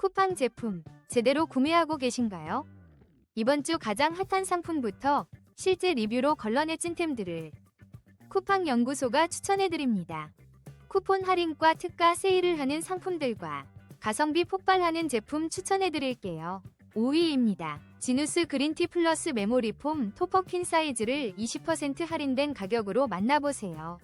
쿠팡 제품 제대로 구매하고 계신가요? 이번 주 가장 핫한 상품부터 실제 리뷰로 걸러내 찐템들을 쿠팡 연구소가 추천해드립니다. 쿠폰 할인과 특가 세일을 하는 상품들과 가성비 폭발하는 제품 추천해드릴게요. 5위입니다. 지누스 그린티 플러스 메모리 폼 토퍼핀 사이즈를 20% 할인된 가격으로 만나보세요.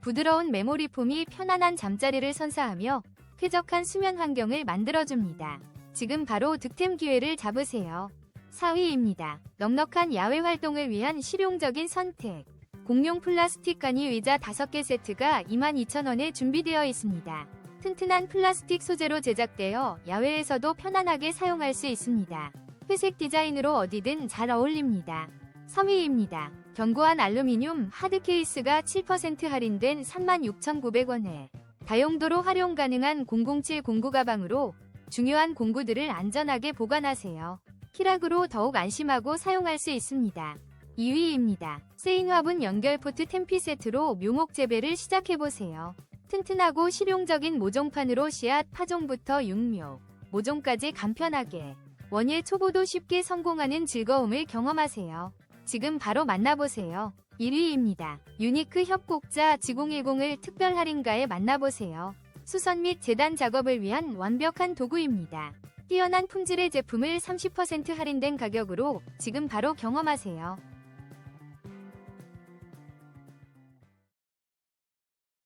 부드러운 메모리 폼이 편안한 잠자리를 선사하며 쾌적한 수면 환경을 만들어줍니다. 지금 바로 득템 기회를 잡으세요. 4위입니다. 넉넉한 야외 활동을 위한 실용적인 선택. 공룡 플라스틱 간이 의자 5개 세트가 22,000원에 준비되어 있습니다. 튼튼한 플라스틱 소재로 제작되어 야외에서도 편안하게 사용할 수 있습니다. 회색 디자인으로 어디든 잘 어울립니다. 3위입니다. 견고한 알루미늄 하드 케이스가 7% 할인된 36,900원에 다용도로 활용 가능한 007 공구 가방으로 중요한 공구들을 안전하게 보관하세요. 키락으로 더욱 안심하고 사용할 수 있습니다. 2위입니다. 세인 화분 연결 포트 템피 세트로 묘목 재배를 시작해보세요. 튼튼하고 실용적인 모종판으로 씨앗 파종부터 육묘, 모종까지 간편하게 원예 초보도 쉽게 성공하는 즐거움을 경험하세요. 지금 바로 만나보세요. 1위입니다. 유니크 협곡자 지공일공을 특별 할인가에 만나보세요. 수선 및 재단 작업을 위한 완벽한 도구입니다. 뛰어난 품질의 제품을 30% 할인된 가격으로 지금 바로 경험하세요.